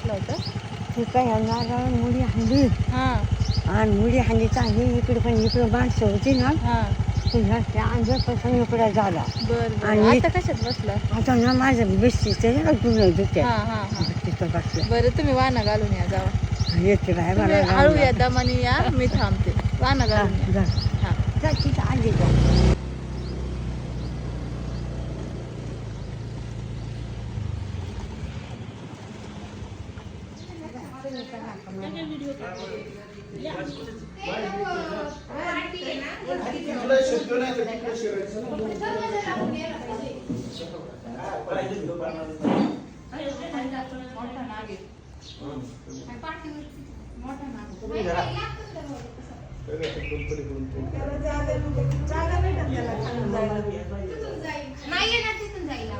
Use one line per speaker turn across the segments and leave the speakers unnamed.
बसलं होतं.
ती काय मुली हांडी.
हां.
आणि मुली हांडी चांगली इकडे पण इकडे माणसं होती ना
हां.
तुझ्या त्या इकडे झाला.
बरं बरं.
आणि-
आता कशात बसलं?
आता ना माझं बेसती ते ना जुनं दुसऱ्या
हां हां हां.
तिथं बसलं.
बरं तुम्ही वाना घालून या जावा.
येते
तुम्ही
मला
हळू या दमानी या मी थांबते. वाना घालून या. हां.
जा तिथं आली जा.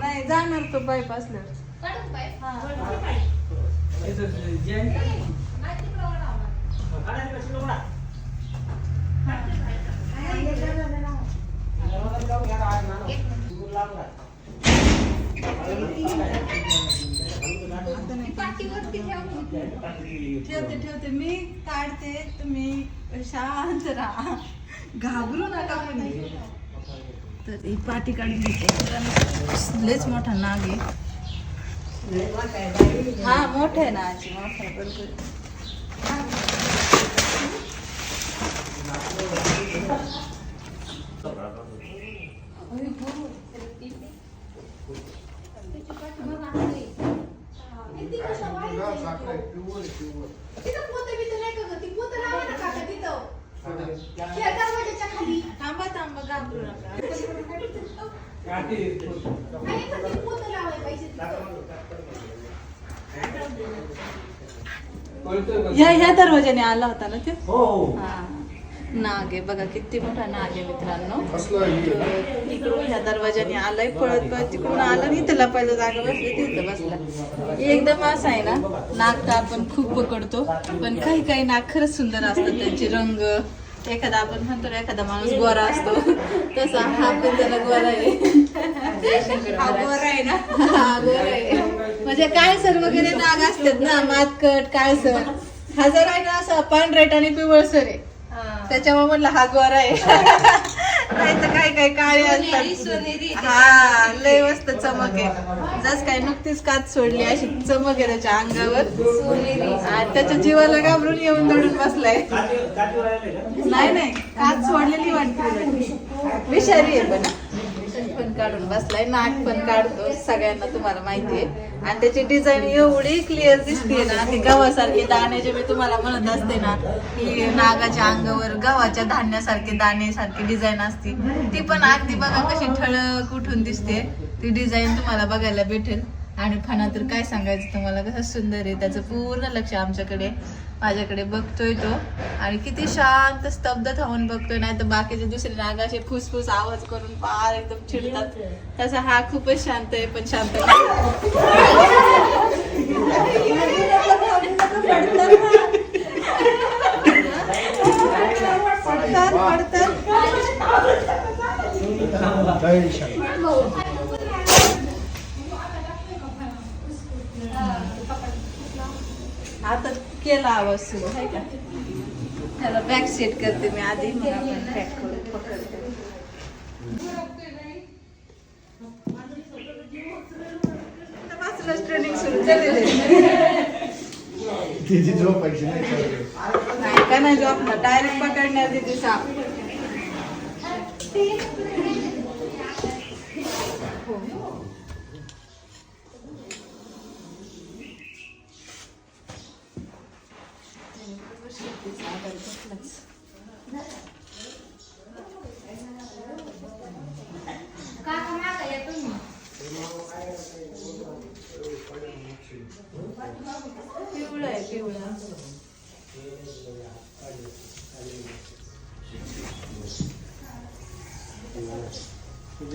नाही
जाणार तो बायपासला ठेवते ठेवते मी काढते तुम्ही शांत राहा. घाबरू नका म्हणे. तर ही पाठी काढून घेते लयच मोठा नाग आहे. हा मोठा आहे ना आजी मोठा आहे बरोबर. थांबा थांबा घाबरू नका
नाही.
ह्या ह्या दरवाजाने आला होता ना ते
हो
हा. नाग आहे बघा किती मोठा नाग आहे मित्रांनो इकडून ह्या दरवाजाने आलाय पळत पळत तिकडून आला आणि त्याला पहिलं जागा बसली तिथं बसला. एकदम असं आहे ना नाग तर आपण खूप पकडतो पण काही काही नाग खरंच सुंदर असतात त्यांचे रंग. एखादा आपण म्हणतो ना एखादा माणूस गोरा असतो तसा हा पण त्याला गोरा आहे. हा गोरा आहे ना. हा गोरा आहे. म्हणजे काळसर वगैरे नाग असतात ना मातकट काळसर. हा जर आहे ना असा पांढरेट आणि पिवळसर आहे. त्याच्यामुळे म्हणलं हा गोरा आहे. नाही तर काय काय काळे असतात. हा लय मस्त चमक आहे. जस काय नुकतीच काच सोडली अशी चमक आहे त्याच्या अंगावर. त्याच्या जीवाला घाबरून येऊन दडून बसलाय. नाही नाही काच सोडलेली वाटते. विषारी आहे पण. पण काढून बसलाय. नाक पण काढतो. सगळ्यांना तुम्हाला माहितीये. आणि त्याची डिझाईन एवढी क्लिअर दिसते ना ती गव्हासारखे दाणे जे मी तुम्हाला म्हणत असते ना की नागाच्या अंगावर गव्हाच्या धान्यासारखे दाणे सारखी डिझाईन असते. ती पण अगदी बघा कशी ठळक उठून दिसते. ती डिझाईन तुम्हाला बघायला भेटेल. आणि फणा तर काय सांगायचं तुम्हाला? कसं सुंदर आहे. त्याचं पूर्ण लक्ष आमच्याकडे माझ्याकडे बघतोय तो. आणि किती शांत स्तब्ध थांबून बघतोय. नाही तर बाकीचे दुसरे नाग असे फुसफुस आवाज करून पार एकदम चिडतात. तसा हा खूपच शांत आहे पण शांत आता केला आवाज सुरू आहे का? त्याला बॅक सेट करते मी आधी. मग आपण पॅक करून पकडते ट्रेनिंग सुरू झालेली
नाही
का? नाही जॉब ना डायरेक्ट पकडण्यात तिथे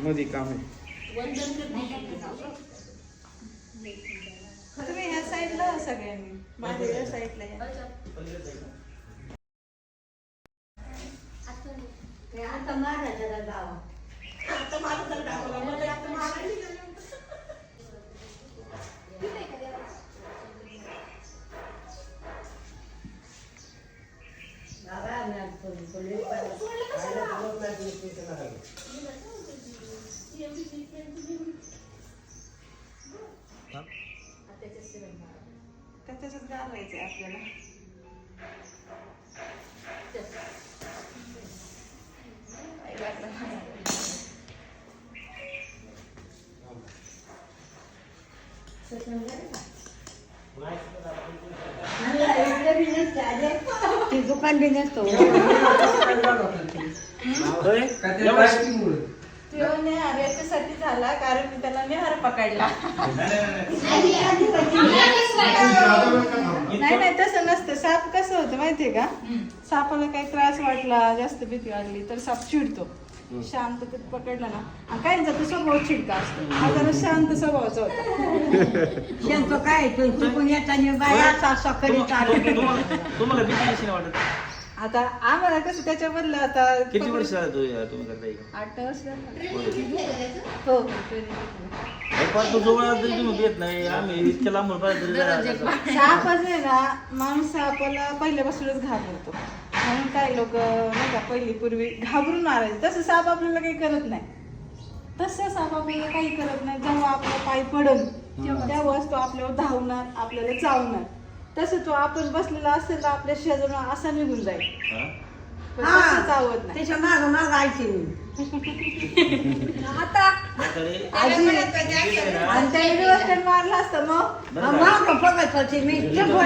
मध्ये काम आहे
तुम्ही ह्या साईडला सगळ्यांनी माझ्या या साईडला आता या.
आता महाराजाला गावा
तर त्याच्यात घालायचंय आपल्याला.
ते दुकान बी नसतो.
तो नेहार याच्यासाठी झाला कारण मी त्याला नेहार पकडला. नाही नाही तसं नसतं. साप कसं होतं माहितीये का? सापाला काही त्रास वाटला जास्त भीती वाटली तर साप चिडतो. शांततेत पकडला ना. आणि काहींचा तो स्वभाव चिडका असतो. हा जरा शांत स्वभावाचा होता.
शेणतो काय तू चुकून येताना बाया
तुम्हाला भीती वाटत?
आता आम्हाला कसं त्याच्याबदलं आता
किती वर्ष
आठ वर्ष. हो.
पण तू जवळ आला तरी तुम्ही येत नाही. आम्ही इतक्या लांबून पाहिजे तरी. जरा-
सापच आहे ना माणूस सापाला पहिल्यापासूनच घाबरतो. म्हणून काही लोक नाही का पहिली पूर्वी घाबरून मारायचे. तसं साप आपल्याला काही करत नाही. तसं साप आपल्याला काही करत नाही. जेव्हा आपला पाय पडल तेव्हाच तो आपल्यावर धावणार आपल्याला चावणार. तसं तो आपण बसलेला असेल तर आपल्या शेजारून असा निघून जाईल.
हा?
पण तसं चावत नाही.
त्याच्या माग माग आयची मी.
आता
आजी
आणि त्याने व्यवस्थित मारला असतं मग.
माग बघत होती मी चुकून